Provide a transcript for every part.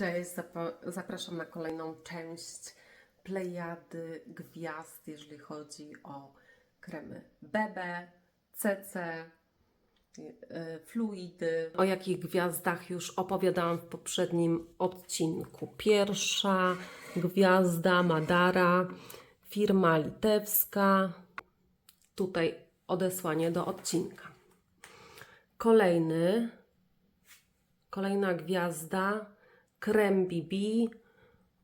Cześć, zapraszam na kolejną część plejady gwiazd, jeżeli chodzi o kremy BB, CC, y, fluidy. O jakich gwiazdach już opowiadałam w poprzednim odcinku. Pierwsza gwiazda Madara, firma litewska. Tutaj odesłanie do odcinka. Kolejny Kolejna gwiazda krem BB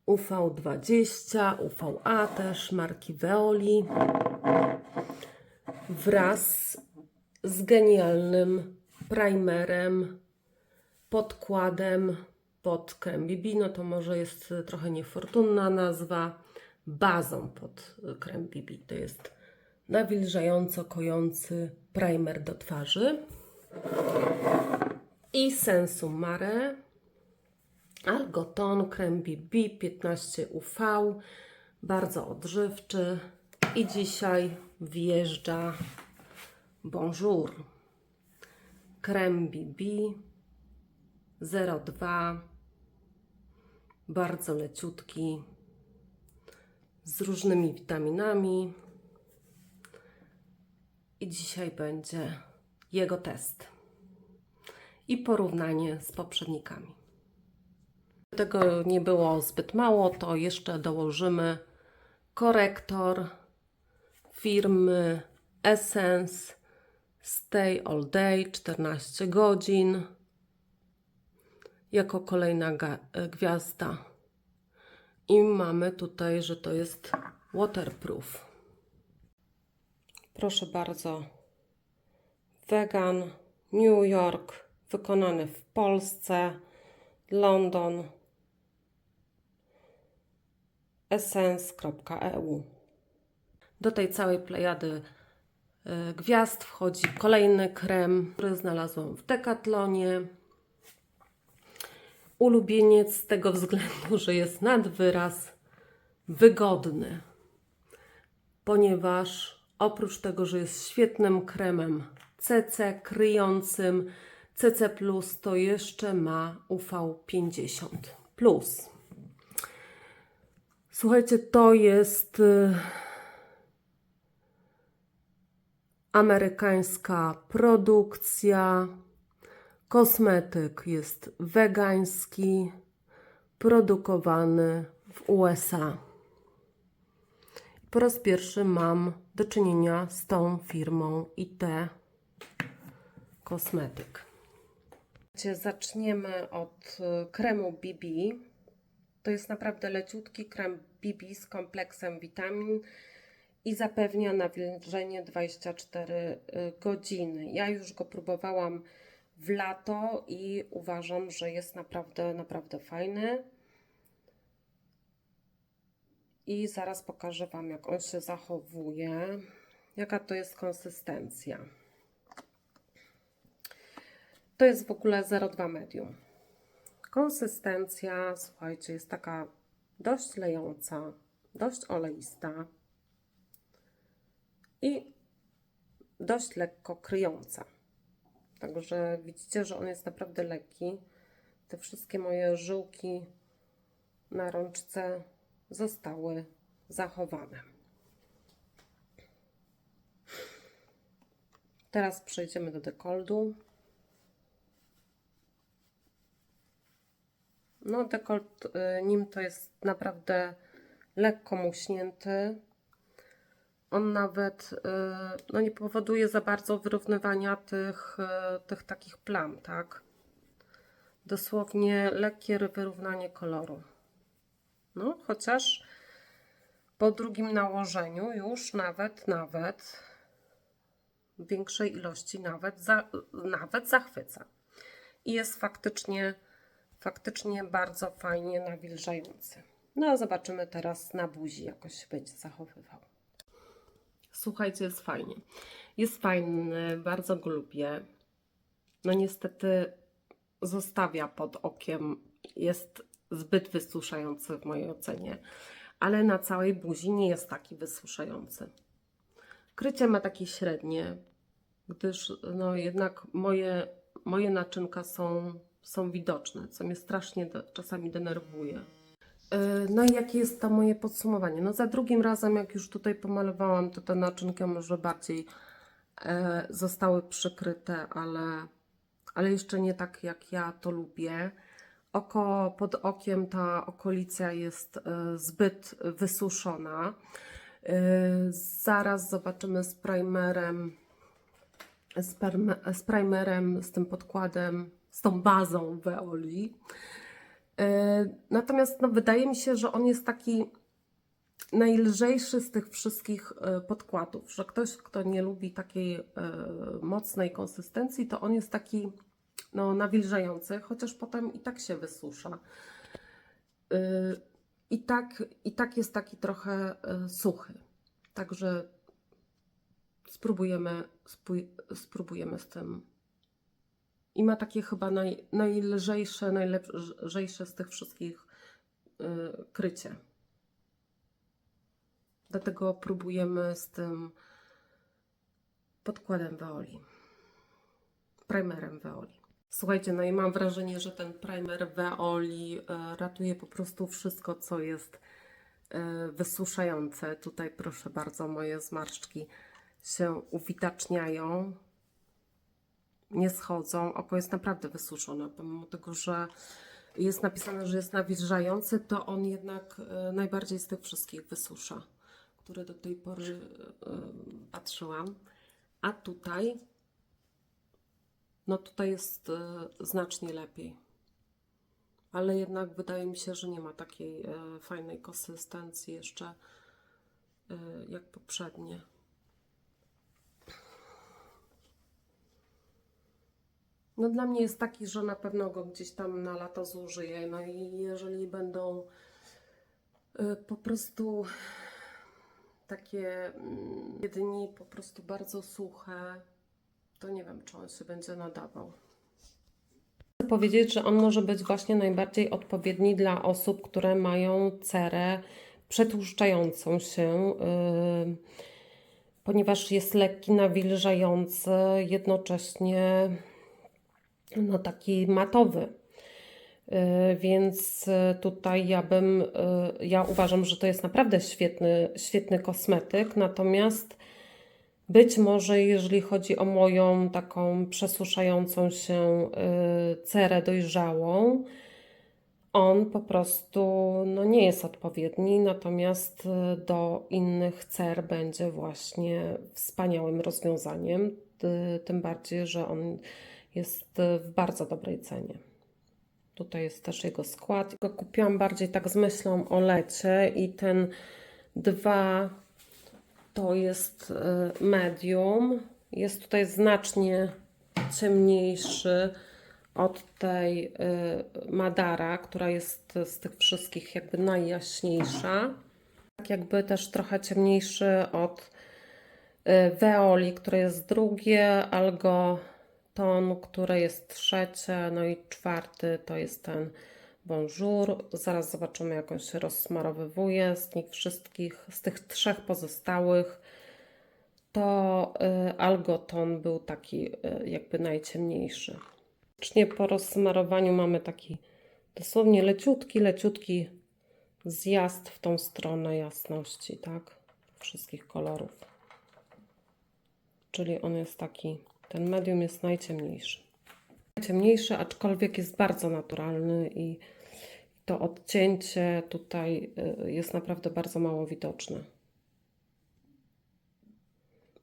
UV20, UVA też marki Veoli wraz z genialnym primerem, podkładem pod krem BB. No to może jest trochę niefortunna nazwa. Bazą pod krem BB. To jest nawilżająco kojący primer do twarzy i Sensum Mare, Algoton, krem BB 15 UV, bardzo odżywczy. I dzisiaj wjeżdża Bonjour, krem BB 02, bardzo leciutki, z różnymi witaminami. I dzisiaj będzie jego test. I porównanie z poprzednikami. Tego nie było zbyt mało, to jeszcze dołożymy korektor firmy Essence Stay All Day 14 godzin jako kolejna gwiazda. I mamy tutaj, że to jest waterproof. Proszę bardzo. Vegan New York wykonany w Polsce, London, essence.eu. Do tej całej plejady y, gwiazd wchodzi kolejny krem, który znalazłam w Decathlonie. Ulubieniec z tego względu, że jest nad wyraz wygodny, ponieważ oprócz tego, że jest świetnym kremem CC kryjącym, CC to jeszcze ma UV50 Plus. Słuchajcie, to jest y, amerykańska produkcja. Kosmetyk jest wegański, produkowany w USA. Po raz pierwszy mam do czynienia z tą firmą IT Kosmetyk. Słuchajcie, Zaczniemy od y, kremu BB. To jest naprawdę leciutki krem BB z kompleksem witamin i zapewnia nawilżenie 24 y, godziny. Ja już go próbowałam w lato i uważam, że jest naprawdę, naprawdę fajny. I zaraz pokażę Wam, jak on się zachowuje, jaka to jest konsystencja. To jest w ogóle 0,2 medium. Konsystencja, słuchajcie, jest taka dość lejąca, dość oleista i dość lekko kryjąca. Także widzicie, że on jest naprawdę lekki. Te wszystkie moje żyłki na rączce zostały zachowane. Teraz przejdziemy do dekoldu. No, dekolt y, nim to jest naprawdę lekko muśnięty. On nawet y, no, nie powoduje za bardzo wyrównywania tych, y, tych takich plam, tak? Dosłownie lekkie wyrównanie koloru. No, chociaż po drugim nałożeniu już nawet, nawet w większej ilości nawet, za, nawet zachwyca. I jest faktycznie faktycznie bardzo fajnie nawilżający. No a zobaczymy teraz na buzi, jakoś będzie zachowywał. Słuchajcie, jest fajnie. Jest fajny, bardzo go lubię. No niestety zostawia pod okiem, jest zbyt wysuszający w mojej ocenie, ale na całej buzi nie jest taki wysuszający. Krycie ma takie średnie, gdyż no jednak moje, moje naczynka są są widoczne, co mnie strasznie de- czasami denerwuje. Yy, No i jakie jest to moje podsumowanie? No za drugim razem, jak już tutaj pomalowałam, to te naczynki może bardziej e, zostały przykryte, ale, ale jeszcze nie tak jak ja to lubię. Oko pod okiem, ta okolica jest e, zbyt wysuszona. E, Zaraz zobaczymy z primerem, z, perme- z primerem, z tym podkładem, z tą bazą Veoli. E, Natomiast no, wydaje mi się, że on jest taki najlżejszy z tych wszystkich e, podkładów, że ktoś, kto nie lubi takiej e, mocnej konsystencji, to on jest taki no, nawilżający, chociaż potem i tak się wysusza. I tak, I tak jest taki trochę suchy. Także spróbujemy, spróbujemy z tym. I ma takie chyba naj, najlżejsze, najlepsze z tych wszystkich e, krycie. Dlatego próbujemy z tym podkładem Veoli. Primerem Veoli. Słuchajcie, no i mam wrażenie, że ten primer Veoli e, ratuje po prostu wszystko, co jest e, wysuszające. Tutaj proszę bardzo, moje zmarszczki się uwidaczniają, nie schodzą. Oko jest naprawdę wysuszone, pomimo tego, że jest napisane, że jest nawilżający, to on jednak e, najbardziej z tych wszystkich wysusza, które do tej pory e, patrzyłam. A tutaj, no tutaj jest e, znacznie lepiej. Ale jednak wydaje mi się, że nie ma takiej fajnej konsystencji jeszcze jak poprzednie. No dla mnie jest taki, że na pewno go gdzieś tam na lato zużyję. No i jeżeli będą y, po prostu takie mm, dni po prostu bardzo suche, to nie wiem, czy on się będzie nadawał. Chcę powiedzieć, że on może być właśnie najbardziej odpowiedni dla osób, które mają cerę przetłuszczającą się, y, ponieważ jest lekki, nawilżający, jednocześnie no taki matowy. Yy, Więc yy, tutaj ja bym, yy, ja uważam, że to jest naprawdę świetny, świetny kosmetyk. Natomiast być może, jeżeli chodzi o moją taką przesuszającą się cerę dojrzałą, on po prostu no, nie jest odpowiedni, natomiast do innych cer będzie właśnie wspaniałym rozwiązaniem. Ty- Tym bardziej, że on jest w bardzo dobrej cenie. Tutaj jest też jego skład. Go kupiłam bardziej tak z myślą o lecie i ten dwa to jest y, medium. Jest tutaj znacznie ciemniejszy od tej y, Madara, która jest z tych wszystkich jakby najjaśniejsza. Tak jakby też trochę ciemniejszy od y, Veoli, które jest drugie, Algo ton, które jest trzecie, no i czwarty to jest ten Bonjour. Zaraz zobaczymy, jak on się rozsmarowywuje z nich wszystkich, z tych trzech pozostałych. To y, Algoton był taki y, jakby najciemniejszy. Faktycznie po rozsmarowaniu mamy taki dosłownie leciutki, leciutki zjazd w tą stronę jasności, tak? Wszystkich kolorów. Czyli on jest taki ten medium jest najciemniejszy. Najciemniejszy, aczkolwiek jest bardzo naturalny i to odcięcie tutaj y, jest naprawdę bardzo mało widoczne.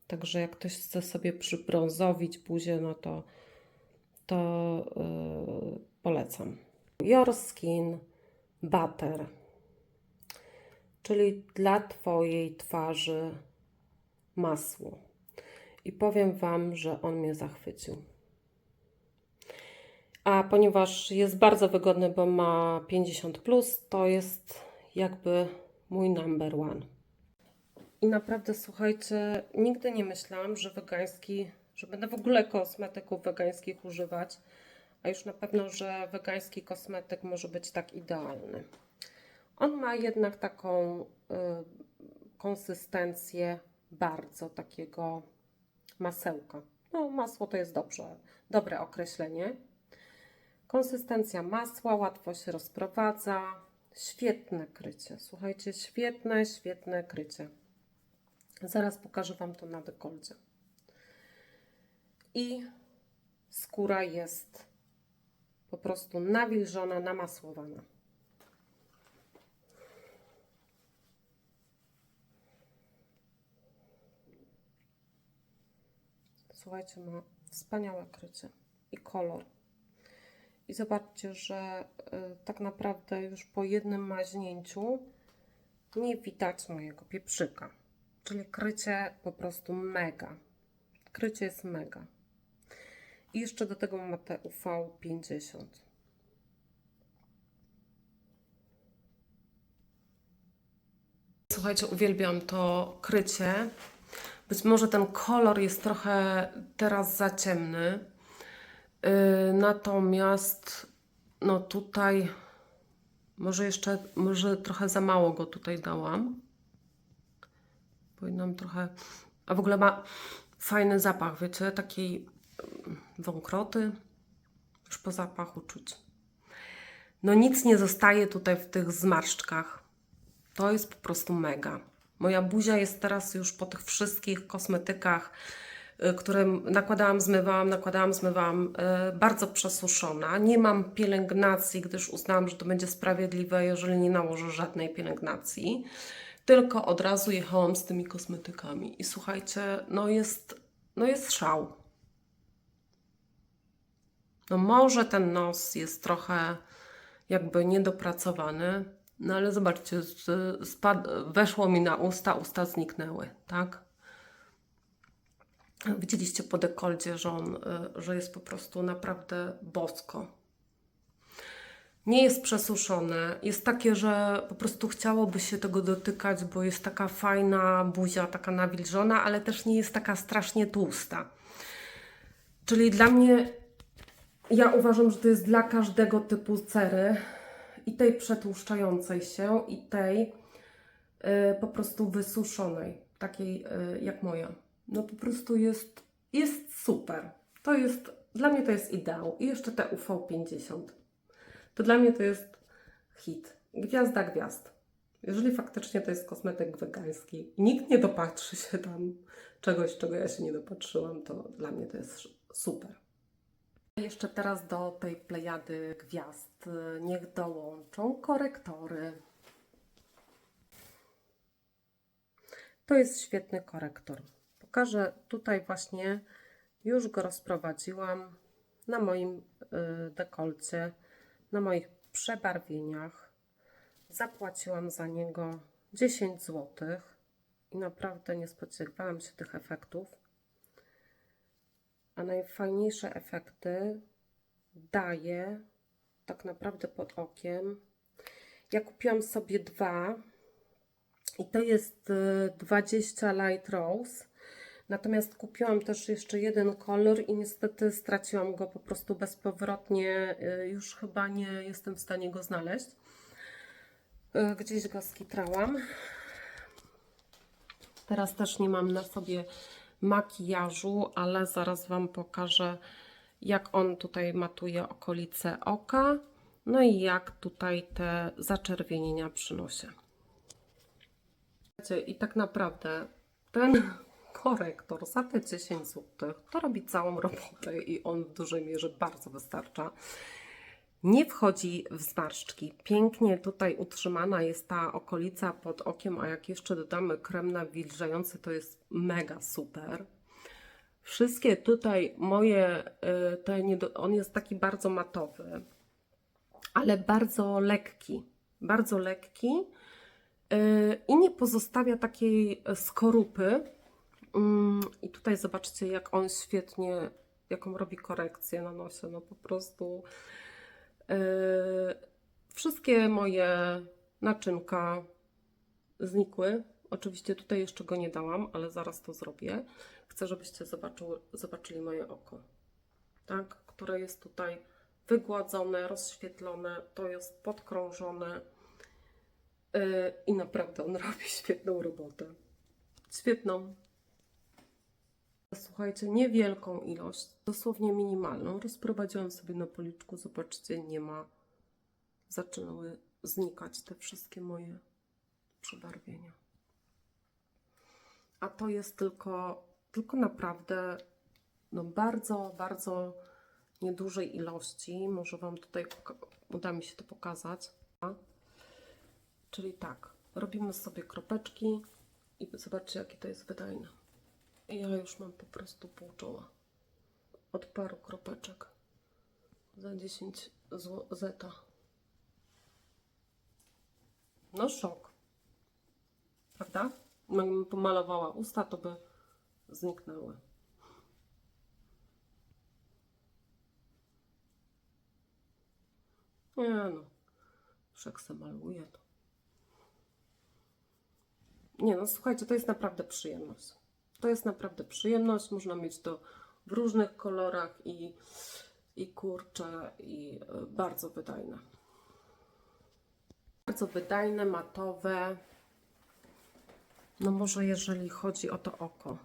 Także jak ktoś chce sobie przybrązowić buzię, no to, to yy, polecam. Your Skin Butter, czyli dla Twojej twarzy masło i powiem Wam, że on mnie zachwycił. A ponieważ jest bardzo wygodny, bo ma 50, plus, to jest jakby mój number one. I naprawdę słuchajcie, nigdy nie myślałam, że wegański, że będę w ogóle kosmetyków wegańskich używać, a już na pewno, że wegański kosmetyk może być tak idealny. On ma jednak taką y, konsystencję bardzo takiego masełka. No, masło to jest dobrze, dobre określenie. Konsystencja masła, łatwo się rozprowadza. Świetne krycie. Słuchajcie, świetne, świetne krycie. Zaraz pokażę Wam to na dekolcie. I skóra jest po prostu nawilżona, namasłowana. Słuchajcie, ma wspaniałe krycie i kolor. I zobaczcie, że y, tak naprawdę już po jednym maźnięciu nie widać mojego pieprzyka. Czyli krycie po prostu mega. Krycie jest mega. I jeszcze do tego ma te UV 50. Słuchajcie, uwielbiam to krycie. Być może ten kolor jest trochę teraz za ciemny. Yy, natomiast no tutaj może jeszcze, może trochę za mało go tutaj dałam. Powinnam trochę. A w ogóle ma fajny zapach, wiecie, takiej mm, wąkroty. Już po zapachu czuć. No nic nie zostaje tutaj w tych zmarszczkach. To jest po prostu mega. Moja buzia jest teraz już po tych wszystkich kosmetykach, y, które nakładałam, zmywałam, nakładałam, zmywałam, y, bardzo przesuszona. Nie mam pielęgnacji, gdyż uznałam, że to będzie sprawiedliwe, jeżeli nie nałożę żadnej pielęgnacji. Tylko od razu jechałam z tymi kosmetykami. I słuchajcie, no jest, no jest szał. No może ten nos jest trochę jakby niedopracowany, no ale zobaczcie, spad, weszło mi na usta, usta zniknęły, tak? Widzieliście po dekolcie, że on, y, że jest po prostu naprawdę bosko. Nie jest przesuszone, jest takie, że po prostu chciałoby się tego dotykać, bo jest taka fajna buzia, taka nawilżona, ale też nie jest taka strasznie tłusta. Czyli dla mnie, ja uważam, że to jest dla każdego typu cery i tej przetłuszczającej się, i tej y, po prostu wysuszonej, takiej y, jak moja. No po prostu jest, jest super. To jest, dla mnie to jest ideał. I jeszcze te UV50. To dla mnie to jest hit. Gwiazda gwiazd. Jeżeli faktycznie to jest kosmetyk wegański nikt nie dopatrzy się tam czegoś, czego ja się nie dopatrzyłam, to dla mnie to jest super. Jeszcze teraz do tej plejady gwiazd niech dołączą korektory. To jest świetny korektor. Pokażę tutaj właśnie, już go rozprowadziłam na moim y, dekolcie, na moich przebarwieniach. Zapłaciłam za niego 10 zł i naprawdę nie spodziewałam się tych efektów. A najfajniejsze efekty daje tak naprawdę pod okiem. Ja kupiłam sobie dwa i to jest y, 20 Light Rose. Natomiast kupiłam też jeszcze jeden kolor i niestety straciłam go po prostu bezpowrotnie. Y, Już chyba nie jestem w stanie go znaleźć. Y, Gdzieś go skitrałam. Teraz też nie mam na sobie makijażu, ale zaraz Wam pokażę, jak on tutaj matuje okolice oka. No i jak tutaj te zaczerwienienia przynosi. I tak naprawdę ten korektor za te 10 zł to robi całą robotę i on w dużej mierze bardzo wystarcza. Nie wchodzi w zmarszczki. Pięknie tutaj utrzymana jest ta okolica pod okiem, a jak jeszcze dodamy krem nawilżający, to jest mega super. Wszystkie tutaj moje, y, te niedo- on jest taki bardzo matowy, ale bardzo lekki. Bardzo lekki y, i nie pozostawia takiej skorupy. Mm, I tutaj zobaczcie, jak on świetnie, jaką robi korekcję na nosie. No po prostu wszystkie moje naczynka znikły. Oczywiście tutaj jeszcze go nie dałam, ale zaraz to zrobię. Chcę, żebyście zobaczyły, zobaczyli moje oko, tak? które jest tutaj wygładzone, rozświetlone, to jest podkrążone yy, i naprawdę on robi świetną robotę. Świetną. Słuchajcie, niewielką ilość, dosłownie minimalną. Rozprowadziłam sobie na policzku, zobaczcie, nie ma. Zaczynały znikać te wszystkie moje przebarwienia. A to jest tylko, tylko naprawdę no bardzo, bardzo niedużej ilości. Może Wam tutaj uda mi się to pokazać. Czyli tak, robimy sobie kropeczki i zobaczcie, jakie to jest wydajne. Ja już mam po prostu pół czoła. Od paru kropeczek. Za 10 zł zeta. No szok. Prawda? Jakbym pomalowała usta, to by zniknęły. Nie no. Jak se maluję to. Nie no, słuchajcie, to jest naprawdę przyjemność. To jest naprawdę przyjemność. Można mieć to w różnych kolorach i, i kurcze, i y, bardzo wydajne. Bardzo wydajne, matowe. No może jeżeli chodzi o to oko.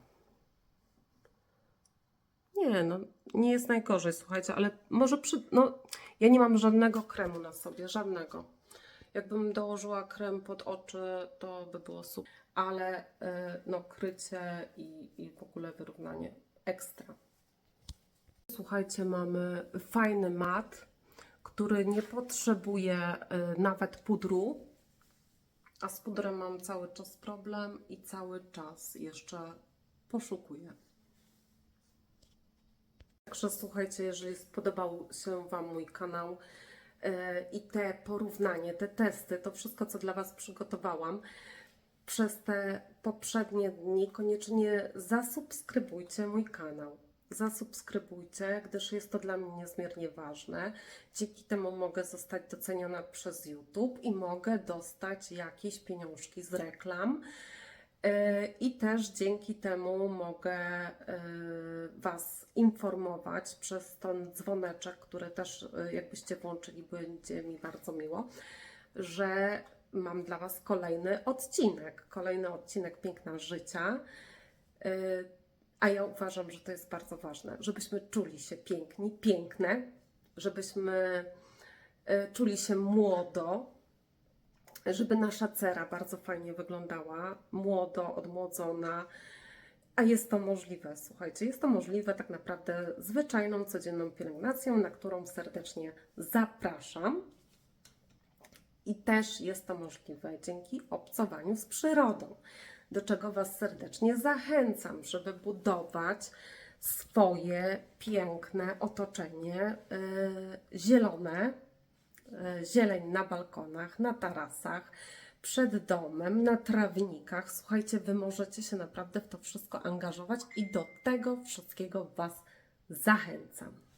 Nie, no nie jest najgorzej, słuchajcie, ale może przy... No, ja nie mam żadnego kremu na sobie, żadnego. Jakbym dołożyła krem pod oczy, to by było super. Ale y, no krycie i, i w ogóle wyrównanie ekstra. Słuchajcie, mamy fajny mat, który nie potrzebuje y, nawet pudru. A z pudrem mam cały czas problem i cały czas jeszcze poszukuję. Także słuchajcie, jeżeli spodobał się Wam mój kanał e, i te porównanie, te testy, to wszystko, co dla Was przygotowałam przez te poprzednie dni, koniecznie zasubskrybujcie mój kanał. Zasubskrybujcie, gdyż jest to dla mnie niezmiernie ważne. Dzięki temu mogę zostać doceniona przez YouTube i mogę dostać jakieś pieniążki z reklam. E, I też dzięki temu mogę e, Was informować przez ten dzwoneczek, który też e, jakbyście włączyli, będzie mi bardzo miło, że mam dla Was kolejny odcinek. Kolejny odcinek Piękna Życia. E, A ja uważam, że to jest bardzo ważne, żebyśmy czuli się piękni, piękne, żebyśmy e, czuli się młodo, żeby nasza cera bardzo fajnie wyglądała, młodo, odmłodzona. A jest to możliwe, słuchajcie, jest to możliwe tak naprawdę zwyczajną, codzienną pielęgnacją, na którą serdecznie zapraszam. I też jest to możliwe dzięki obcowaniu z przyrodą, do czego Was serdecznie zachęcam, żeby budować swoje piękne otoczenie yy, zielone, e, zieleń na balkonach, na tarasach, przed domem, na trawnikach. Słuchajcie, Wy możecie się naprawdę w to wszystko angażować i do tego wszystkiego Was zachęcam.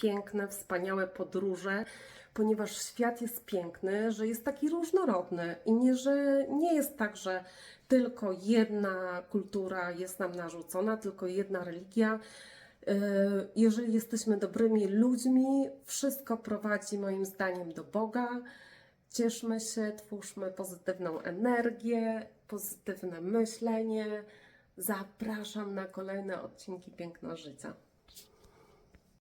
Piękne, wspaniałe podróże, ponieważ świat jest piękny, że jest taki różnorodny i nie, że nie jest tak, że tylko jedna kultura jest nam narzucona, tylko jedna religia. Yy, Jeżeli jesteśmy dobrymi ludźmi, wszystko prowadzi moim zdaniem do Boga. Cieszmy się, twórzmy pozytywną energię, pozytywne myślenie. Zapraszam na kolejne odcinki Piękna Życia.